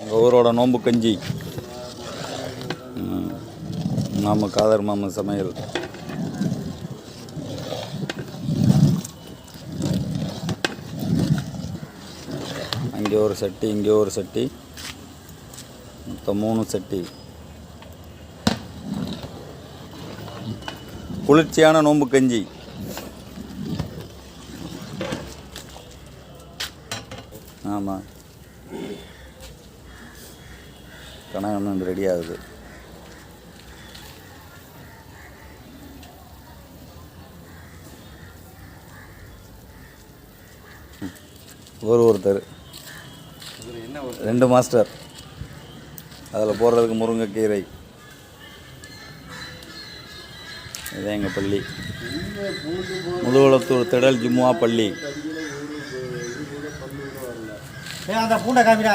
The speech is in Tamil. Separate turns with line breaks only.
எங்கள் ஊரோட நோம்பு கஞ்சி. ம். காதர் மாம சமையல். அங்கே ஒரு சட்டி இங்கே ஒரு சட்டி. மொத்தம் மூணு சட்டி. குளிர்ச்சியான நோம்பு கஞ்சி. ஆமாம் கனகண்ணன் ரெடி ஆகுது. ஒரு ஒருத்தர். ரெண்டு மாஸ்டர். அதில் போடுறதுக்கு முருங்கைக்கீரை இதான் எங்கள் பள்ளி. முதுகுளத்தூர் திடல் ஜிம்மா பள்ளி.
அந்த பூண்டை காமிடா.